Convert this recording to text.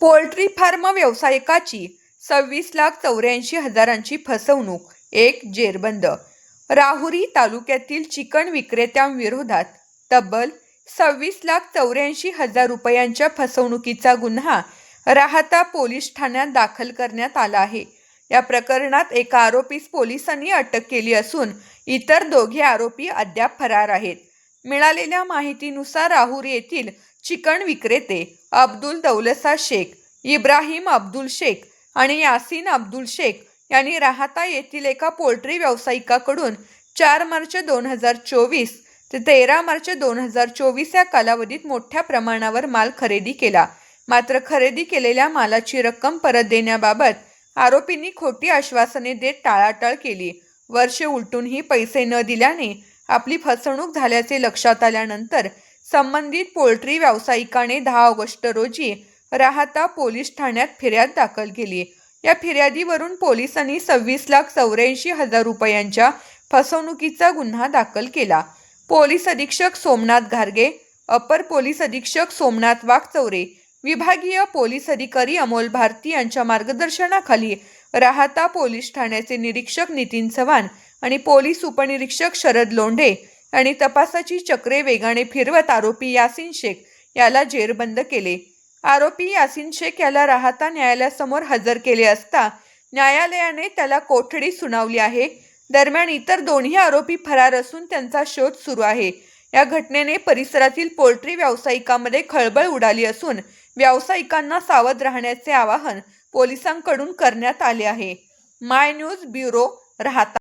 Poultry form व्यावसायिकाची सव्वीस लाख चौऱ्याऐंशी हजारांची फसवणूक एक जेरबंद. राहुरी तालुक्यातील चिकन विक्रेत्यांविरोधात तब्बल सव्वीस लाख चौऱ्याऐंशी हजार रुपयांच्या फसवणुकीचा गुन्हा राहता पोलीस ठाण्यात दाखल करण्यात आला आहे. या प्रकरणात एका आरोपीस पोलिसांनी अटक केली असून इतर दोघे आरोपी अद्याप फरार आहेत. मिळालेल्या माहितीनुसार राहुरी येथील चिकन विक्रेते अब्दुल दौलसा शेख इब्राहिम अब्दुल शेख आणि यासीन अब्दुल शेख यांनी राहता येथील एका पोल्ट्री व्यावसायिकाकडून चार मार्च दोन हजार चोवीस ते तेरा मार्च दोन हजार चोवीस या कालावधीत मोठ्या प्रमाणावर माल खरेदी केला. मात्र खरेदी केलेल्या मालाची रक्कम परत देण्याबाबत आरोपींनी खोटी आश्वासने देत टाळाटाळ केली. वर्षे उलटूनही पैसे न दिल्याने आपली फसवणूक झाल्याचे लक्षात आल्यानंतर संबंधित पोल्ट्री व्यावसायिकाने दहा ऑगस्ट रोजी राहता पोलीस ठाण्यात फिर्याद दाखल केली. या फिर्यादीवरून पोलिसांनी सव्वीस लाख चौऱ्याऐंशी हजार रुपयांच्या फसवणुकीचा गुन्हा दाखल केला. पोलीस अधीक्षक सोमनाथ घारगे अपर पोलीस अधीक्षक सोमनाथ वाघचौरे विभागीय पोलीस अधिकारी अमोल भारती यांच्या मार्गदर्शनाखाली राहता पोलीस ठाण्याचे निरीक्षक नितीन चव्हाण आणि पोलीस उपनिरीक्षक शरद लोंढे आणि तपासाची चक्रे वेगाने फिरवत आरोपी यासिन शेख याला जेरबंद केले. आरोपी यासिन शेख याला राहता न्यायालयासमोर हजर केले असता न्यायालयाने त्याला कोठडी सुनावली आहे. दरम्यान इतर दोन्ही आरोपी फरार असून त्यांचा शोध सुरू आहे. या घटनेने परिसरातील पोल्ट्री व्यावसायिकांमध्ये खळबळ उडाली असून व्यावसायिकांना सावध राहण्याचे आवाहन पोलिसांकडून करण्यात आले आहे. माय न्यूज ब्युरो राहता.